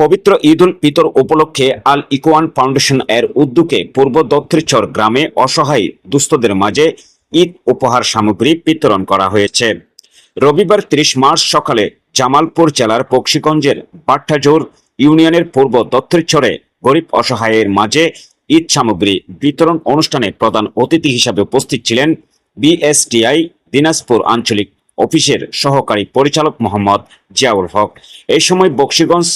পবিত্র ঈদ উল ফিতর উপলক্ষে আল ইকোয়ান ফাউন্ডেশন এর উদ্যোগে পূর্ব দক্ষিণচর গ্রামে অসহায় দুস্থদের মাঝে ঈদ উপহার সামগ্রী বিতরণ করা হয়েছে। রবিবার ত্রিশ মার্চ সকালে জামালপুর জেলার বক্সিগঞ্জের বাট্টাজোর ইউনিয়নের পূর্ব দক্ষিণচরে গরিব অসহায়ের মাঝে ঈদ সামগ্রী বিতরণ অনুষ্ঠানে প্রধান অতিথি হিসাবে উপস্থিত ছিলেন বিএসটিআই, দিনাজপুর আঞ্চলিক অফিসের সহকারী পরিচালক মোহাম্মদ জিয়াউল হক। এই সময় বক্সিগঞ্জ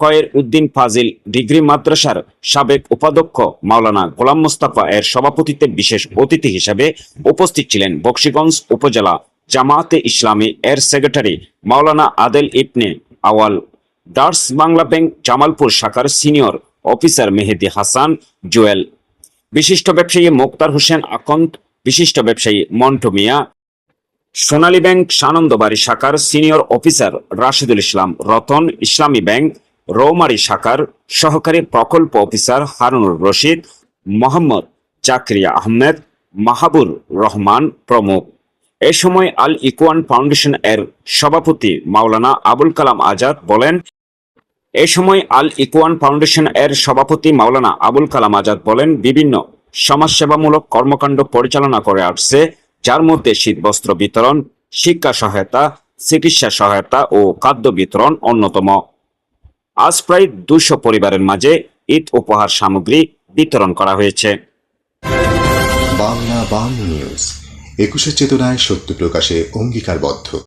কয়ের উদ্দিন ফাজিল, ডিগ্রি মাদ্রাসার সাবেক উপাধ্যক্ষ মাওলানা গোলাম মোস্তাফা এর সভাপতিত্বে বিশেষ অতিথি হিসেবে উপস্থিত ছিলেন বক্সিগঞ্জ উপজেলা জামায়াতে ইসলামী এর সেক্রেটারি মাওলানা আদেল ইবনে আওয়াল ডার্স বাংলা ব্যাংক জামালপুর শাখার সিনিয়র অফিসার মেহেদি হাসান, জুয়েল, বিশিষ্ট ব্যবসায়ী মোক্তার হোসেন আকন্দ, বিশিষ্ট ব্যবসায়ী মন্টু মিয়া, সোনালী ব্যাংক সানন্দবাড়ি শাখার senior officer Rashidul Islam Ratan, Islami bank Roumari শাখার সহকারী প্রকল্প অফিসার হারুনুর রশিদ, মোহাম্মদ জাকরিয়া আহমেদ, মাহাবুর রহমান প্রমুখ। এ সময় আল ইকুয়ান ফাউন্ডেশন এর সভাপতি মাওলানা আবুল কালাম আজাদ বলেন, এ সময় আল ইকুয়ান ফাউন্ডেশন এর সভাপতি মাওলানা আবুল কালাম আজাদ বলেন, বিভিন্ন সমাজসেবামূলক কর্মকাণ্ড পরিচালনা করে আসছে, যার মধ্যে শীতবস্ত্র বিতরণ, শিক্ষা সহায়তা, চিকিৎসা সহায়তা ও খাদ্য বিতরণ অন্যতম। আজ প্রায় দুশো পরিবারের মাঝে ঈদ উপহার সামগ্রী বিতরণ করা হয়েছে। বাংলা বাংলা নিউজ, একুশে চেতনায় সত্য প্রকাশে অঙ্গীকারবদ্ধ।